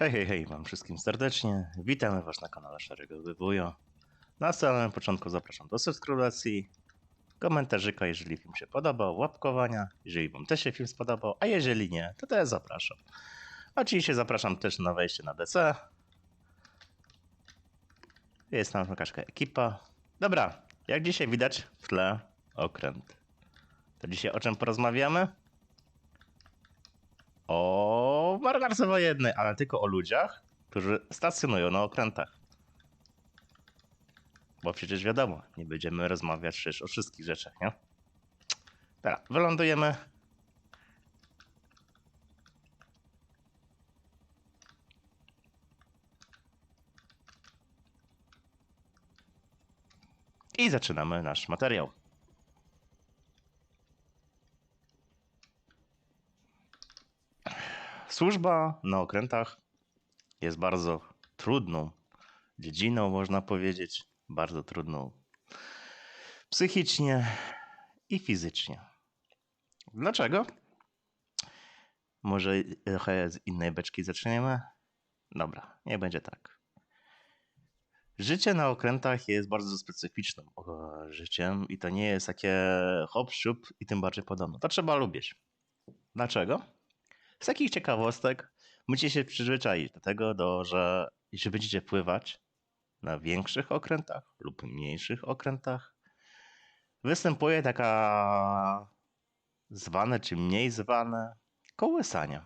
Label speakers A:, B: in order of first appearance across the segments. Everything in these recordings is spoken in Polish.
A: Hej, hej, hej, wam wszystkim serdecznie. Witamy was na kanale Szarego Wybujo. Na samym początku zapraszam do subskrybacji, komentarzyka, jeżeli film się podobał, łapkowania, jeżeli wam też się film spodobał, a jeżeli nie, to też zapraszam. Oczywiście zapraszam też na wejście na DC. Jest tam jakaś ekipa. Dobra, jak dzisiaj widać w tle okręt. To dzisiaj o czym porozmawiamy? O marynarce wojennej, ale tylko o ludziach, którzy stacjonują na okrętach. Bo przecież wiadomo, nie będziemy rozmawiać przecież o wszystkich rzeczach, nie? Dobra, wylądujemy. I zaczynamy nasz materiał. Służba na okrętach jest bardzo trudną dziedziną, można powiedzieć. Bardzo trudną psychicznie i fizycznie. Dlaczego? Może trochę z innej beczki zaczniemy? Dobra, nie będzie tak. Życie na okrętach jest bardzo specyficznym e, życiem i to nie jest takie hop, siup i tym bardziej podobno. To trzeba lubić. Dlaczego? Z takich ciekawostek musicie się przyzwyczaić do tego, do, że jeśli będziecie pływać na większych okrętach lub mniejszych okrętach, występuje taka zwane czy mniej zwane kołysanie.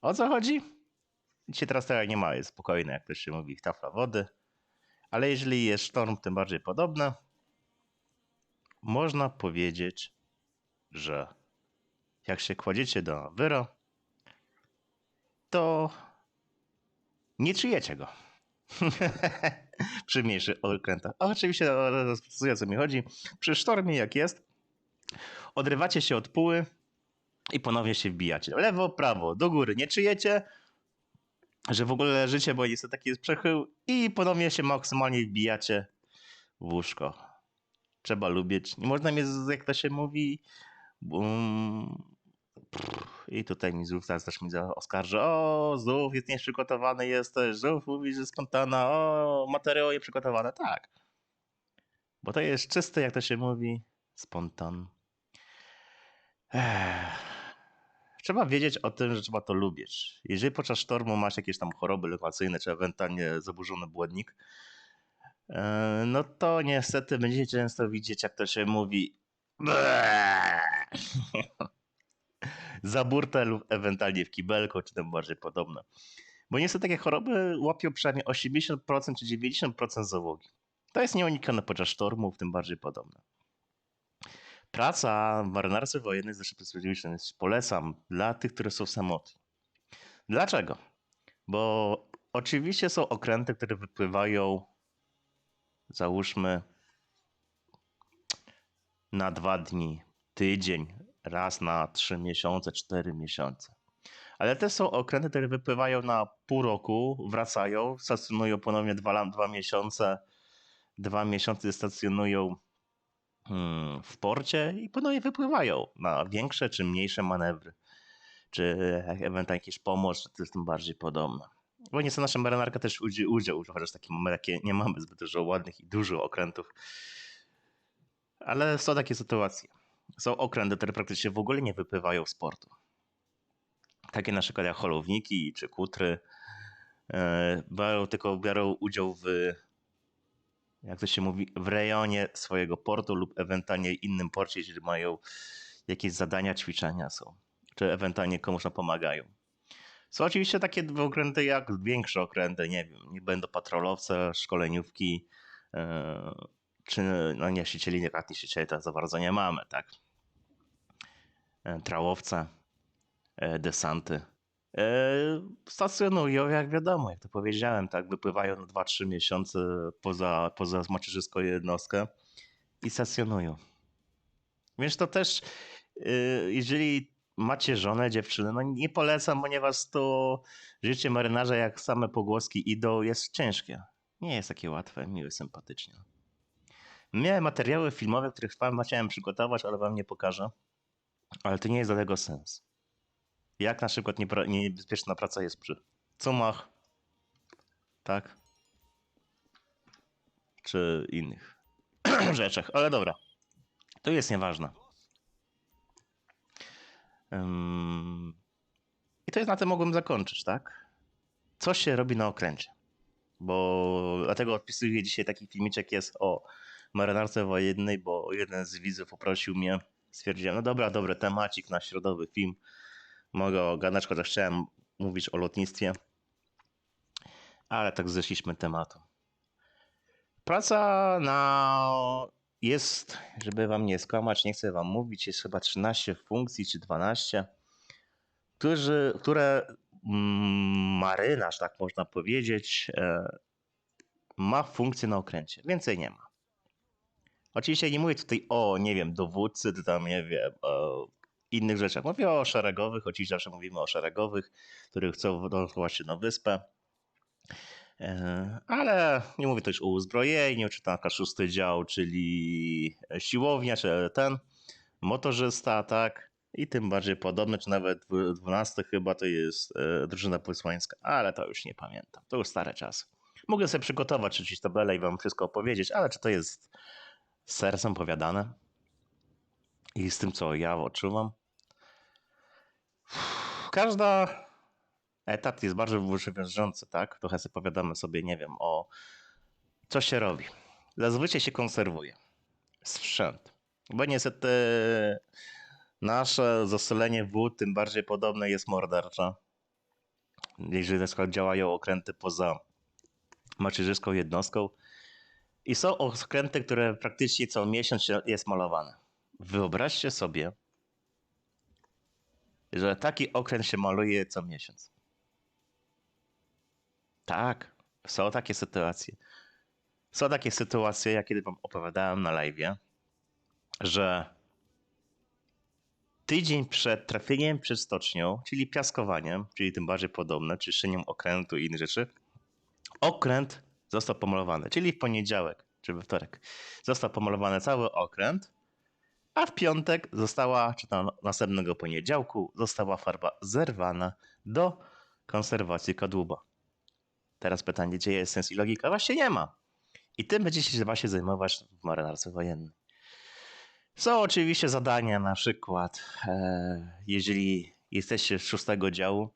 A: O co chodzi? Dzisiaj teraz tego nie ma, jest spokojne, jak to się mówi, tafla wody. Ale jeżeli jest sztorm, tym bardziej podobne, można powiedzieć, że jak się kładziecie do wyro, to nie czujecie go. Przy mniejszych okrętach. Oczywiście rozpracuję o co mi chodzi. Przy sztormie jak jest, odrywacie się od puły i ponownie się wbijacie. Lewo, prawo, do góry. Nie czujecie, że w ogóle leżycie, bo jest taki jest przechył i ponownie się maksymalnie wbijacie w łóżko. Trzeba lubić. Nie można mieć, jak to się mówi, um, i tutaj mi znów teraz też mi oskarży, o, znów jest nieprzygotowany jesteś, znów mówisz, że spontana, o, materiał nieprzygotowane. Tak. Bo to jest czyste, jak to się mówi, spontan. Ech. Trzeba wiedzieć o tym, że trzeba to lubić. Jeżeli podczas sztormu masz jakieś tam choroby lokacyjne, czy ewentualnie zaburzony błonnik, e, no to niestety będziecie często widzieć, jak to się mówi, za burtę lub ewentualnie w kibelko, czy tym bardziej podobne. Bo niestety takie choroby łapią przynajmniej 80% czy 90% załogi. To jest nieunikane podczas sztormów, tym bardziej podobne. Praca w marynarce wojennej z naszej perspektywy polecam dla tych, które są samotni. Dlaczego? Bo oczywiście są okręty, które wypływają, załóżmy, na dwa dni, tydzień, raz na trzy miesiące, cztery miesiące. Ale te są okręty, które wypływają na pół roku, wracają, stacjonują ponownie dwa, dwa miesiące, dwa miesiące stacjonują hmm, w porcie i ponownie wypływają na większe czy mniejsze manewry. Czy ewentualnie jakieś pomoc, to jest tym bardziej podobne. Bo nieco nasza marynarka też udział, chociaż takie mamy, takie nie mamy zbyt dużo ładnych i dużo okrętów. Ale są takie sytuacje. Są okręty, które praktycznie w ogóle nie wypływają z portu. Takie na przykład jak holowniki czy kutry e, biorą, tylko biorą udział w, jak to się mówi, w rejonie swojego portu lub ewentualnie innym porcie, jeżeli mają jakieś zadania, ćwiczenia są, czy ewentualnie komuś pomagają. Są oczywiście takie okręty jak większe okręty, nie wiem, nie będą patrolowce, szkoleniówki, e, czy no nie siecieli, nie siecieli to za bardzo nie mamy, tak? E, trałowce, e, desanty. E, stacjonują, jak wiadomo, jak to powiedziałem, tak, wypływają na 2-3 miesiące poza, poza macierzyską jednostkę i stacjonują. Więc to też, jeżeli macie żonę, dziewczynę, no nie polecam, ponieważ to życie marynarza, jak same pogłoski idą, jest ciężkie. Nie jest takie łatwe, miłe, sympatycznie. Miałem materiały filmowe, których chciałem przygotować, ale wam nie pokażę. Ale to nie jest do tego sens. Jak na przykład niebezpieczna praca jest przy cumach, tak? Czy innych rzeczach, ale dobra. To jest nieważne. Ym, I to jest na tym mogłem zakończyć, tak? Co się robi na okręcie? Bo dlatego odpisuję dzisiaj taki filmiczek jest o marynarce wojennej, bo jeden z widzów poprosił mnie, stwierdziłem, no dobra, dobry temacik na środowy film, mogę ogarnąć, chociaż chciałem mówić o lotnictwie, ale tak zeszliśmy tematu. Praca na jest, żeby wam nie skłamać, nie chcę wam mówić, jest chyba 13 funkcji czy 12, którzy, które mm, marynarz, tak można powiedzieć, e, ma funkcję na okręcie. Więcej nie ma. Oczywiście nie mówię tutaj o, nie wiem, dowódcy, czy tam, nie wiem, innych rzeczach. Mówię o szeregowych, oczywiście zawsze mówimy o szeregowych, którzy chcą dojść na wyspę. E, Ale nie mówię też o uzbrojeniu, czy taka szósty dział, czyli siłownia, czy ten motorzysta, tak? I tym bardziej podobne, czy nawet dwu- dwunasty chyba to jest e, drużyna posłańska, ale to już nie pamiętam. To już stare czasy. Mogę sobie przygotować czyścić tabelę i wam wszystko opowiedzieć, ale czy to jest z sercem powiadane? I z tym, co ja odczuwam? Każda etat jest bardzo wiążący, tak? Trochę sobie powiadamy sobie, nie wiem, o co się robi. Zazwyczaj się konserwuje sprzęt. Bo niestety nasze zasolenie wód tym bardziej podobne jest mordercze. Jeżeli na przykład działają okręty poza macierzyską jednostką. I są okręty, które praktycznie co miesiąc jest malowane. Wyobraźcie sobie, że taki okręt się maluje co miesiąc. Tak, są takie sytuacje. Są takie sytuacje, jak kiedy wam opowiadałem na live, że tydzień przed trafieniem przed stocznią, czyli piaskowaniem, czyli tym bardziej podobne, czyszczeniem okrętu i innych rzeczy, okręt został pomalowany, czyli w poniedziałek czy we wtorek został pomalowany cały okręt, a w piątek została, czy tam następnego poniedziałku, została farba zerwana do konserwacji kadłuba. Teraz pytanie, gdzie jest sens i logika? Właśnie nie ma. I tym będziecie się właśnie zajmować w marynarce wojennej. Są oczywiście zadania, na przykład, e, jeżeli jesteście z szóstego działu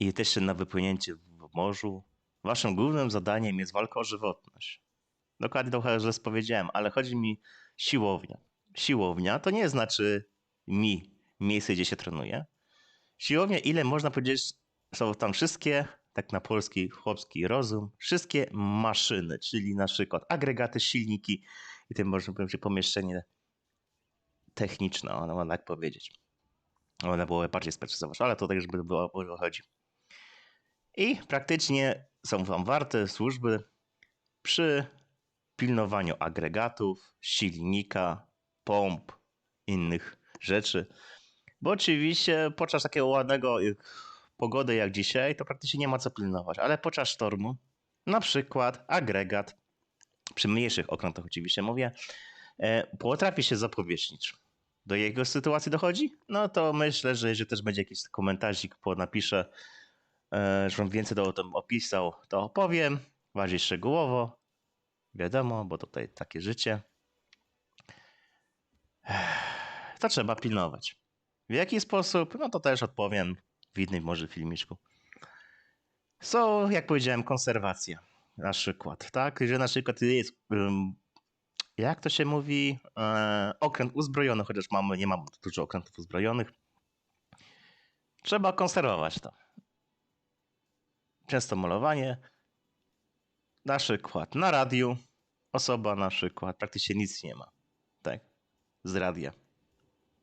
A: i jesteście na wypłynięcie w morzu, waszym głównym zadaniem jest walka o żywotność. Dokładnie trochę źle powiedziałem, ale chodzi mi siłownia. Siłownia to nie znaczy mi miejsce, gdzie się trenuje. Siłownia, ile można powiedzieć, są tam wszystkie, tak na polski, chłopski rozum, wszystkie maszyny, czyli na przykład agregaty, silniki i tym można powiedzieć pomieszczenie techniczne, ona można tak powiedzieć. One było bardziej sprecyzować, ale to tak już by było, było chodzi. I praktycznie są wam warte służby przy pilnowaniu agregatów, silnika, pomp, innych rzeczy. Bo oczywiście podczas takiego ładnego pogody jak dzisiaj, to praktycznie nie ma co pilnować, ale podczas sztormu, na przykład agregat, przy mniejszych okrętach oczywiście mówię, e, potrafi się zapowietrznić. Do jego sytuacji dochodzi? No to myślę, że jeżeli też będzie jakiś komentarzik, po napiszę, e, żebym więcej o tym opisał, to opowiem bardziej szczegółowo. Wiadomo, bo tutaj takie życie. To trzeba pilnować. W jaki sposób? No to też odpowiem w innym może filmiczku. Są, jak powiedziałem, konserwacja. Na przykład, tak? Że na przykład jest, jak to się mówi, e, okręt uzbrojony, chociaż mamy, nie mamy dużo okrętów uzbrojonych. Trzeba konserwować to. Często malowanie. Na przykład na radiu osoba na przykład praktycznie nic nie ma. Tak? Z radia.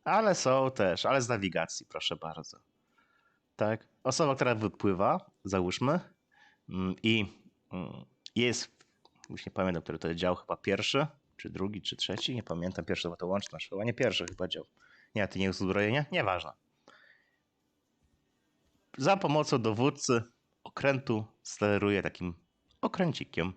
A: Ale są też, ale z nawigacji, proszę bardzo. Tak? Osoba, która wypływa, załóżmy, mm, i mm, jest, już nie pamiętam, który to dział, chyba pierwszy, czy drugi, czy trzeci, nie pamiętam, pierwszy chyba to łączność, chyba nie pierwszy chyba dział. Nie, to nie jest uzbrojenie? Nieważne. Za pomocą dowódcy okrętu steruje takim okręcikiem.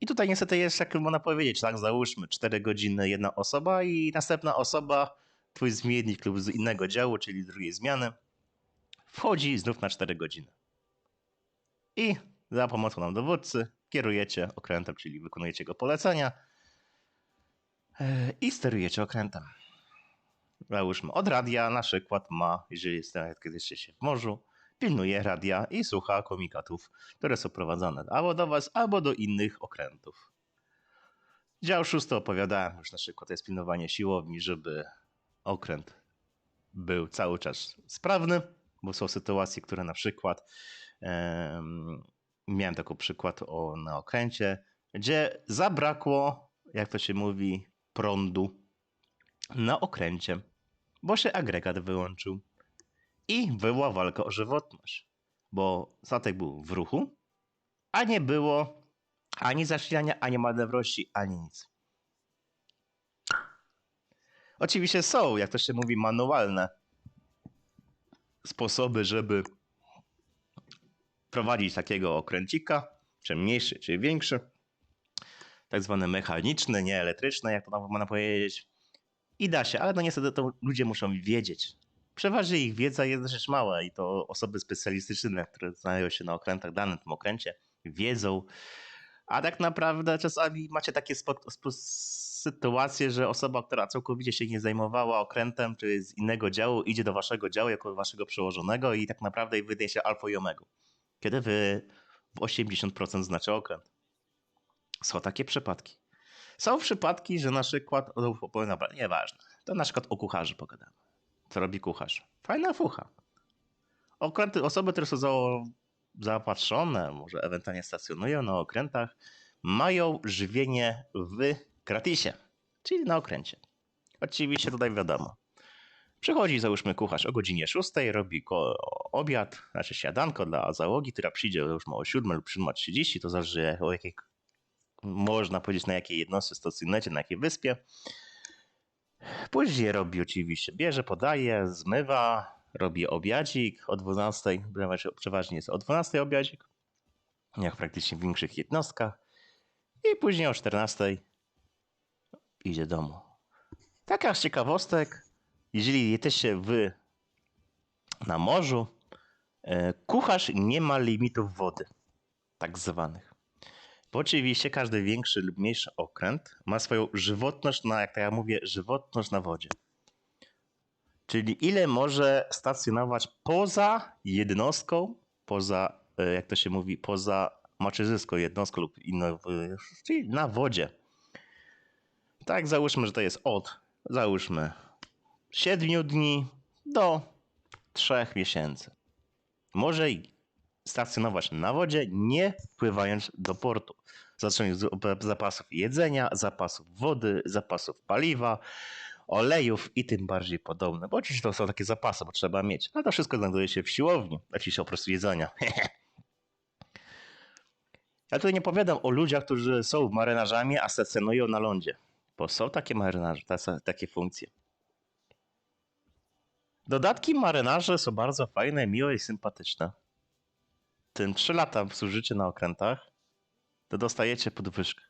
A: I tutaj niestety jest, jak można powiedzieć, tak, załóżmy 4 godziny jedna osoba i następna osoba, twój zmiennik lub z innego działu, czyli drugiej zmiany, wchodzi znów na 4 godziny. I za pomocą nam dowódcy kierujecie okrętem, czyli wykonujecie jego polecenia e, i sterujecie okrętem. Załóżmy, od radia na przykład ma, jeżeli jest, jesteście w morzu, pilnuje radia i słucha komunikatów, które są prowadzone albo do was, albo do innych okrętów. Dział szósty opowiadałem już na przykład, jest pilnowanie siłowni, żeby okręt był cały czas sprawny, bo są sytuacje, które na przykład em, miałem taki przykład o, na okręcie, gdzie zabrakło, jak to się mówi, prądu na okręcie, bo się agregat wyłączył. I była walka o żywotność, bo statek był w ruchu, a nie było ani zasilania, ani manewrości, ani nic. Oczywiście są, jak to się mówi, manualne sposoby, żeby prowadzić takiego okręcika, czy mniejszy, czy większy. Tak zwane mechaniczne, nie elektryczne, jak to można powiedzieć. I da się, ale no niestety to ludzie muszą wiedzieć. Przeważnie ich wiedza jest rzecz mała i to osoby specjalistyczne, które znają się na okrętach, danym tym okręcie, wiedzą. A tak naprawdę czasami macie takie sytuacje, że osoba, która całkowicie się nie zajmowała okrętem, czy z innego działu, idzie do waszego działu jako waszego przełożonego i tak naprawdę wydaje się alfa i omega. Kiedy wy w 80% znacie okręt. Są takie przypadki. Są przypadki, że na przykład, o, dobra, nieważne, to na przykład o kucharzy pogadamy. Co robi kucharz? Fajna fucha. Okręty, osoby, które są za, zaopatrzone, może ewentualnie stacjonują na okrętach, mają żywienie w gratisie, czyli na okręcie. Oczywiście tutaj wiadomo. Przychodzi, załóżmy, kucharz o godzinie 6, robi obiad, znaczy siadanko dla załogi, która przyjdzie już o 7 lub 7.30, to zależy o jakiej, można powiedzieć na jakiej jednostce stacjonujecie, na jakiej wyspie. Później robi oczywiście, bierze, podaje, zmywa, robi obiadzik o 12, przeważnie jest o 12 obiadzik, jak praktycznie w większych jednostkach. I później o 14 idzie do domu. Taka z ciekawostek, jeżeli jesteście wy na morzu, e, kucharz nie ma limitów wody, tak zwanych. Oczywiście każdy większy lub mniejszy okręt ma swoją żywotność na, jak to ja mówię, żywotność na wodzie. Czyli ile może stacjonować poza jednostką, poza, e, jak to się mówi, poza macierzyską jednostką lub inną, czyli na wodzie. Tak, załóżmy, że to jest od, załóżmy, 7 dni do 3 miesięcy. Może stacjonować na wodzie, nie pływając do portu. Zacząć z zapasów jedzenia, zapasów wody, zapasów paliwa, olejów i tym bardziej podobne. Bo oczywiście to są takie zapasy, bo trzeba mieć. Ale to wszystko znajduje się w siłowni, oczywiście prostu jedzenia. ja tutaj nie powiadam o ludziach, którzy są marynarzami, a stacjonują na lądzie. Bo są takie marynarze, takie funkcje. Dodatki marynarze są bardzo fajne, miłe i sympatyczne. Tym 3 lata służycie na okrętach, to dostajecie podwyżkę.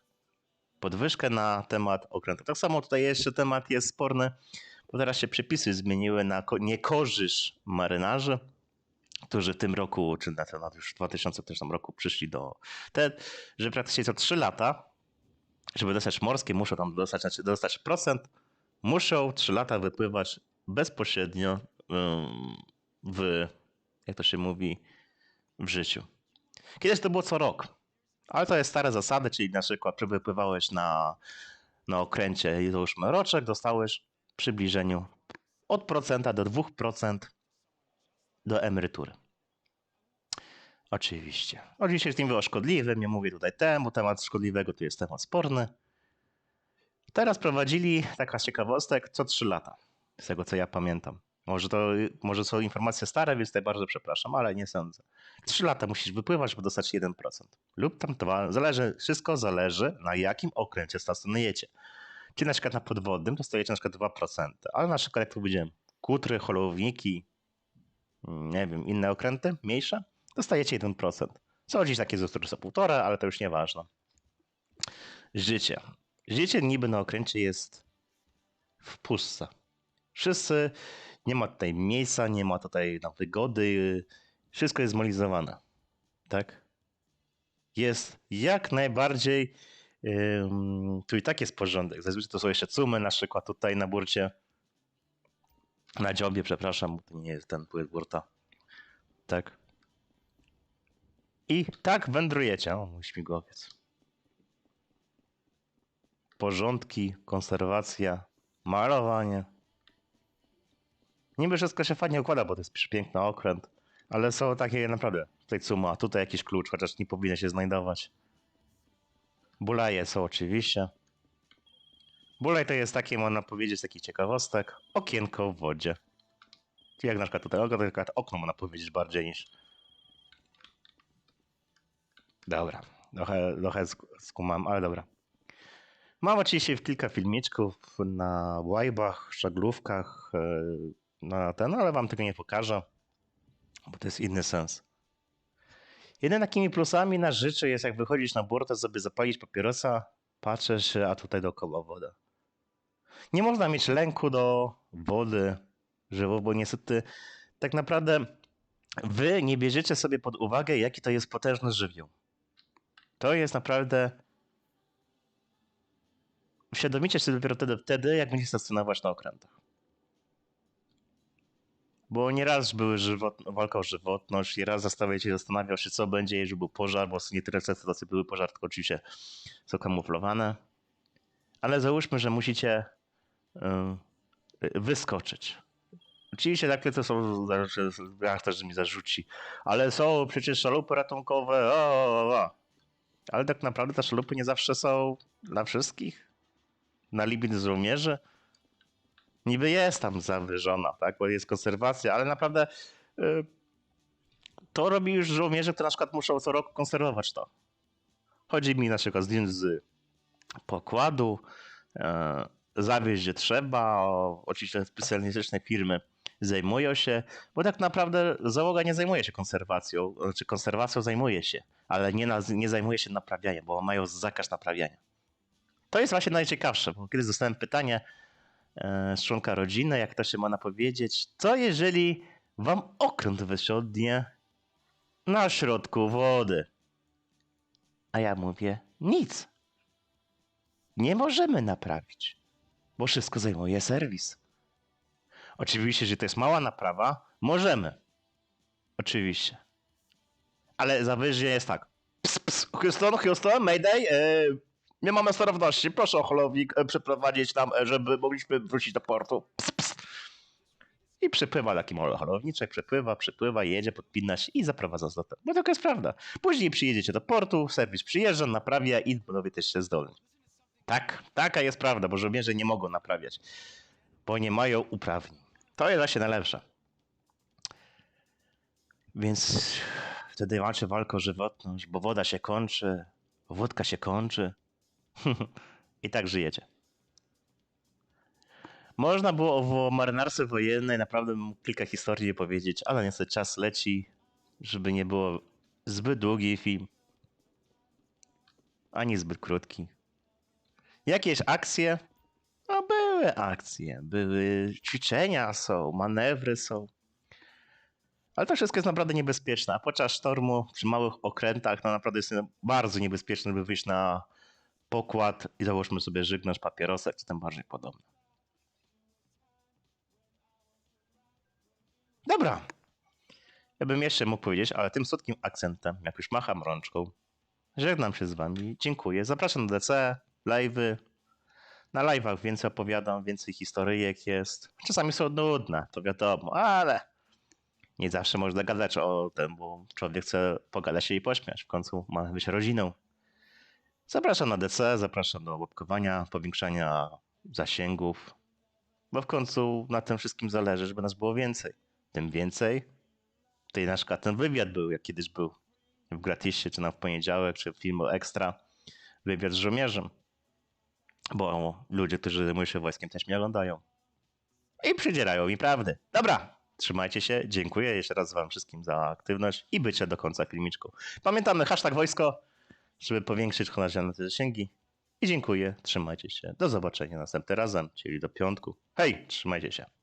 A: Podwyżkę na temat okrętu. Tak samo tutaj jeszcze temat jest sporny, bo teraz się przepisy zmieniły na niekorzyść marynarzy, którzy w tym roku, czy na ten już w 2000 roku przyszli do te, że praktycznie co 3 lata, żeby dostać morskie, muszą tam dostać, znaczy dostać procent, muszą 3 lata wypływać bezpośrednio w, jak to się mówi, w życiu. Kiedyś to było co rok, ale to jest stare zasady, czyli na przykład wypływałeś na, na okręcie i załóżmy roczek, dostałeś w przybliżeniu od procenta do 2% do emerytury. Oczywiście. Oczywiście z tym szkodliwym, nie mówię tutaj temu, temat szkodliwego to jest temat sporny. Teraz prowadzili, taka z ciekawostek, co 3 lata, z tego co ja pamiętam. Może to może są informacje stare, więc tutaj bardzo przepraszam, ale nie sądzę. Trzy lata musisz wypływać, żeby dostać 1%. Lub tam dwa. Zależy, wszystko zależy na jakim okręcie stacjonujecie. Czy na przykład na podwodnym dostajecie na przykład 2%, ale na przykład jak tu powiedziałem, kutry, holowniki, nie wiem, inne okręty, mniejsze, dostajecie 1%. Są dziś takie, które są półtora, ale to już nieważne. Życie. Życie niby na okręcie jest w pustce. Wszyscy Nie ma tutaj miejsca, nie ma tutaj na wygody. Wszystko jest zmolizowane. Tak? Jest jak najbardziej. tu i tak jest porządek. Zazwyczaj to są jeszcze cumy, na przykład tutaj na burcie. Na dziobie, przepraszam, to nie jest ten płyt burta. Tak. I tak wędrujecie. O, mój śmigłowiec. Porządki, konserwacja, malowanie. Niby wszystko się fajnie układa, bo to jest przepiękny okręt. Ale są takie naprawdę. Tutaj cuma, tutaj jakiś klucz, chociaż nie powinien się znajdować. Bulaje są oczywiście. Bulaj to jest takie, można powiedzieć, taki ciekawostek. Okienko w wodzie. Jak na przykład tutaj okno, to okno można powiedzieć bardziej niż. Dobra, trochę, trochę sk- skumam, ale dobra. Mam oczywiście kilka filmiczków na łajbach, żaglówkach, e, na ten, ale wam tego nie pokażę, bo to jest inny sens. Jedynymi takimi plusami na życie jest jak wychodzisz na burtę, sobie zapalić papierosa, patrzysz, a tutaj dookoła woda. Nie można mieć lęku do wody, żywą, bo niestety tak naprawdę wy nie bierzecie sobie pod uwagę, jaki to jest potężny żywioł. To jest naprawdę. Uświadomicie się dopiero wtedy, wtedy jak będziecie stacjonować na okrętach. Bo nieraz były żywot, walka o żywotność, nieraz zastanawiał się zastanawiał się, co będzie, jeżeli był pożar, bo nie tyle sytuacje były pożar, tylko oczywiście są kamuflowane. Ale załóżmy, że musicie ym, wyskoczyć. Oczywiście takie to są, ja też mi zarzuci, ale są przecież szalupy ratunkowe, o, o, o. ale tak naprawdę te szalupy nie zawsze są dla wszystkich. Na limit żołnierzy. Niby jest tam zawyżona, tak, bo jest konserwacja, ale naprawdę y, to robi już żołnierze, które na przykład muszą co roku konserwować to. Chodzi mi na przykład z pokładu, e, zawieźć gdzie trzeba, oczywiście specjalistyczne firmy zajmują się, bo tak naprawdę załoga nie zajmuje się konserwacją, znaczy konserwacją zajmuje się, ale nie, na, nie zajmuje się naprawianiem, bo mają zakaz naprawiania. To jest właśnie najciekawsze, bo kiedyś dostałem pytanie z członka rodziny, jak to się ma powiedzieć, co jeżeli wam okręt wysiądnie na środku wody? A ja mówię, nic. Nie możemy naprawić, bo wszystko zajmuje serwis. Oczywiście, że to jest mała naprawa, możemy. Oczywiście. Ale zawyżenie jest tak. Ps, ps, Houston, Houston, Mayday, e, nie mamy sterowności. Proszę holownik e, przeprowadzić nam, e, żeby mogliśmy wrócić do portu. I przypływa taki mały holowniczek, przepływa, przypływa, jedzie, podpina się i zaprowadza z lotem. Bo taka jest prawda. Później przyjedziecie do portu, serwis przyjeżdża, naprawia i panowie też się zdolni. Tak, taka jest prawda, bo żołnierze nie mogą naprawiać, bo nie mają uprawnień. To jest właśnie najlepsze. Więc wtedy macie walkę o żywotność, bo woda się kończy, wódka się kończy i tak żyjecie. Można było o marynarce wojennej naprawdę kilka historii powiedzieć, ale niestety czas leci, żeby nie było zbyt długi film, ani zbyt krótki. Jakieś akcje? No były akcje, były ćwiczenia są, manewry są. Ale to wszystko jest naprawdę niebezpieczne. A podczas sztormu przy małych okrętach to naprawdę jest bardzo niebezpieczne, by wyjść na pokład i załóżmy sobie żygnasz, papierosek czy tym bardziej podobne. Dobra. Ja bym jeszcze mógł powiedzieć, ale tym słodkim akcentem, jak już macham rączką, żegnam się z wami. Dziękuję. Zapraszam do DC, live'y. Na live'ach więcej opowiadam, więcej historyjek jest. Czasami są nudne, to wiadomo, ale nie zawsze można gadać o tym, bo człowiek chce pogadać się i pośmiać. W końcu ma być rodziną. Zapraszam na DC, zapraszam do łapkowania, powiększania zasięgów, bo w końcu na tym wszystkim zależy, żeby nas było więcej. Tym więcej, tutaj na przykład ten wywiad był, jak kiedyś był w gratisie, czy na w poniedziałek, czy w filmu Ekstra, wywiad z żołnierzem, bo ludzie, którzy zajmują się wojskiem też mnie oglądają i przydzierają mi prawdy. Dobra, trzymajcie się, dziękuję jeszcze raz wam wszystkim za aktywność i bycie do końca filmiczku. Pamiętamy hashtag wojsko, żeby powiększyć te zasięgi. I dziękuję, trzymajcie się. Do zobaczenia następnym razem, czyli do piątku. Hej, trzymajcie się.